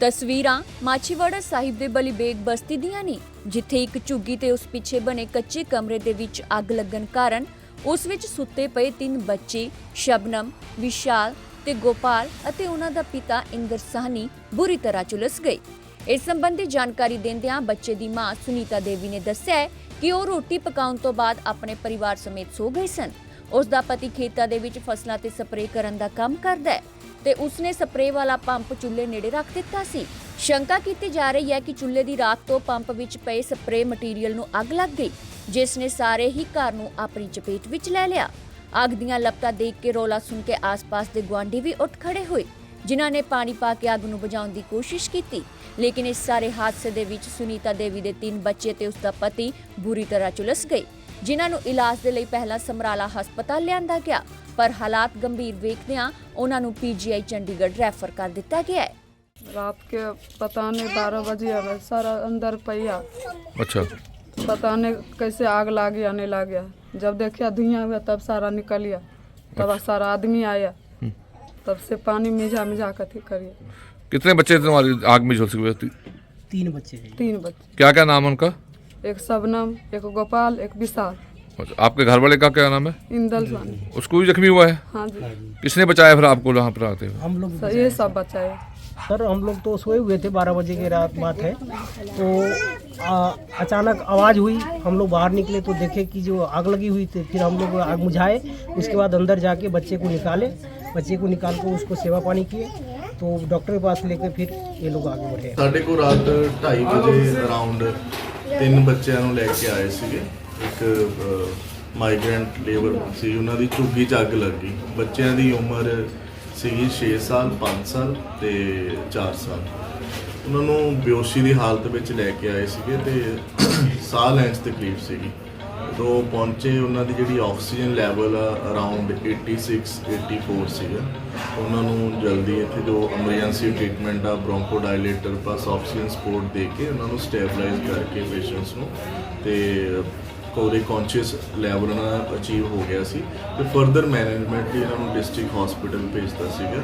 ਤਸਵੀਰਾਂ ਮਾਛੀਵਾੜਾ ਸਾਹਿਬ ਦੇ ਬਲੀਬੇਗ ਬਸਤੀ ਦੀਆਂ ਨੇ, ਜਿੱਥੇ ਇੱਕ ਝੁੱਗੀ ਤੇ ਉਸ ਪਿੱਛੇ ਬਣੇ ਕੱਚੇ ਕਮਰੇ ਦੇ ਵਿੱਚ ਅੱਗ ਲੱਗਣ ਕਾਰਨ ਉਸ ਵਿੱਚ ਸੁੱਤੇ ਪਏ ਤਿੰਨ ਬੱਚੇ, ਸ਼ਬਨਮ, ਵਿਸ਼ਾਲ ਤੇ ਗੋਪਾਲ ਅਤੇ ਉਹਨਾਂ ਦਾ ਪਿਤਾ ਇੰਦਰ ਸਾਹਨੀ ਬੁਰੀ ਤਰ੍ਹਾਂ ਝੁਲਸ ਗਏ। ਇਸ ਸੰਬੰਧੀ ਜਾਣਕਾਰੀ ਦਿੰਦਿਆਂ ਬੱਚੇ ਦੀ ਮਾਂ ਸੁਨੀਤਾ ਦੇਵੀ ਨੇ ਦੱਸਿਆ ਹੈ ਕਿ ਉਹ ਰੋਟੀ ਪਕਾਉਣ ਤੋਂ ਬਾਅਦ ਆਪਣੇ ਪਰਿਵਾਰ ਸਮੇਤ ਸੋ ਗਏ ਸਨ। ਉਸ ਦਾ ਪਤੀ ਖੇਤਾਂ ਦੇ ਵਿੱਚ ਫਸਲਾਂ ਤੇ ਸਪਰੇਅ ਕਰਨ ਦਾ ਕੰਮ ਕਰਦਾ ਹੈ। ਤੇ ਉਸਨੇ ਸਪਰੇਅ ਵਾਲਾ ਪੰਪ ਚੁੱਲ੍ਹੇ ਨੇੜੇ ਰੱਖ ਦਿੱਤਾ ਸੀ। ਸ਼ੰਕਾ ਕੀਤੀ ਜਾ ਰਹੀ ਹੈ ਕਿ ਚੁੱਲ੍ਹੇ ਦੀ ਰਾਖ ਤੋਂ ਪੰਪ ਵਿੱਚ ਪਏ ਸਪਰੇਅ ਮਟੀਰੀਅਲ ਨੂੰ ਅੱਗ ਲੱਗ ਗਈ, ਜਿਸ ਨੇ ਸਾਰੇ ਹੀ ਘਰ ਨੂੰ ਆਪਣੀ ਚਪੇਟ ਵਿੱਚ ਲੈ ਲਿਆ। ਅੱਗ ਦੀਆਂ ਲਪਟਾਂ ਦੇਖ ਕੇ ਰੋਲਾ ਸੁਣ ਕੇ ਆਸ-ਪਾਸ ਦੇ ਗੁਆਂਢੀ ਵੀ ਉੱਠ ਖੜੇ ਹੋਏ, ਜਿਨ੍ਹਾਂ ਨੇ ਪਾਣੀ ਪਾ ਕੇ ਅੱਗ ਨੂੰ ਬੁਝਾਉਣ ਦੀ ਕੋਸ਼ਿਸ਼ ਕੀਤੀ। ਲੇਕਿਨ ਇਸ ਸਾਰੇ ਹਾਦਸੇ ਦੇ ਵਿੱਚ ਸੁਨੀਤਾ ਦੇਵੀ ਦੇ ਤਿੰਨ ਬੱਚੇ ਤੇ ਉਸ ਦਾ ਪਤੀ ਬੁਰੀ ਤਰ੍ਹਾਂ ਝੁਲਸ ਗਏ, ਜਿਨ੍ਹਾਂ ਨੂੰ ਇਲਾਜ ਦੇ ਲਈ ਪਹਿਲਾਂ ਸਮਰਾਲਾ ਹਸਪਤਾਲ ਲਿਆਂਦਾ ਗਿਆ। ਪਰ ਹਾਲਾਤ ਗੰਭੀਰ ਵੇਖਦਿਆਂ ਉਹਨਾਂ ਨੂੰ ਪੀਜੀਆਈ ਚੰਡੀਗੜ੍ਹ ਰੈਫਰ ਕਰ ਦਿੱਤਾ ਗਿਆ ਹੈ रात के पता नहीं बारह बजे हमें सारा अंदर पैया अच्छा पता नहीं कैसे आग लाग गया नहीं लाग गया जब देखिया धुआं हुआ तब सारा निकल गया तब सारा आदमी आया तब से पानी मिझा मिझा कर अथी करिए कितने बच्चे थे तुम्हारी आग में झुलस हुए थे? तीन बच्चे हैं तीन बच्चे क्या क्या नाम है उनका एक शबनम एक गोपाल एक विशाल अच्छा, आपके घर वाले का क्या नाम है इंदल सानी उसको भी जख्मी हुआ है हाँ जी किसने बचाया फिर आपको वहाँ पर आते हुए हम लोग सर ये सब बचाए सर हम लोग तो सोए हुए थे बारह बजे की रात बात है तो आ, अचानक आवाज़ हुई हम लोग बाहर निकले तो देखे कि जो आग लगी हुई थी फिर हम लोग आग बुझाए उसके बाद अंदर जाके बच्चे को निकाले बच्चे को निकाल कर उसको सेवा पानी किए तो डॉक्टर के पास लेकर फिर ये लोग आगे बढ़े ਸਾਡੇ ਕੋਲ ਰਾਤ 2:30 ਵਜੇ ਅਰਾਊਂਡ ਤਿੰਨ ਬੱਚਿਆਂ ਨੂੰ ਲੈ ਕੇ ਆਏ ਸੀਗੇ ਇੱਕ ਮਾਈਗ੍ਰੈਂਟ ਲੇਬਰ ਸੀ, ਉਹਨਾਂ ਦੀ ਝੁੱਗੀ 'ਚ ਅੱਗ ਲੱਗ ਗਈ। ਬੱਚਿਆਂ ਦੀ ਉਮਰ ਸੀਗੀ 6 ਸਾਲ 5 ਸਾਲ ਤੇ 4 ਸਾਲ। ਉਹਨਾਂ ਨੂੰ ਬੇਹੋਸ਼ੀ ਦੀ ਹਾਲਤ ਵਿੱਚ ਲੈ ਕੇ ਆਏ ਸੀਗੇ ਤੇ ਸਾਹ ਲੈਣ 'ਚ ਤਕਲੀਫ ਸੀਗੀ। ਜਦੋਂ ਪਹੁੰਚੇ, ਉਹਨਾਂ ਦੀ ਜਿਹੜੀ ਆਕਸੀਜਨ ਲੈਵਲ ਆ ਅਰਾਊਂਡ 86 84 ਸੀਗਾ। ਉਹਨਾਂ ਨੂੰ ਜਲਦੀ ਇੱਥੇ ਜੋ ਐਮਰਜੈਂਸੀ ਟ੍ਰੀਟਮੈਂਟ ਆ bronchodilator plus oxygen support ਦੇ ਕੇ ਉਹਨਾਂ ਨੂੰ ਸਟੇਬਲਾਈਜ਼ ਕਰਕੇ ਪੇਸ਼ੈਂਟਸ ਨੂੰ ਤੇ ਕੋਰੇ ਕੌਨਸ਼ੀਅਸ ਲੈਵਲ ਉਹਨਾਂ ਦਾ ਅਚੀਵ ਹੋ ਗਿਆ ਸੀ। ਤੇ ਫਰਦਰ ਮੈਨੇਜਮੈਂਟ ਲਈ ਇਹਨਾਂ ਨੂੰ ਡਿਸਟ੍ਰਿਕਟ ਹਸਪੀਟਲ ਭੇਜਤਾ ਸੀਗਾ।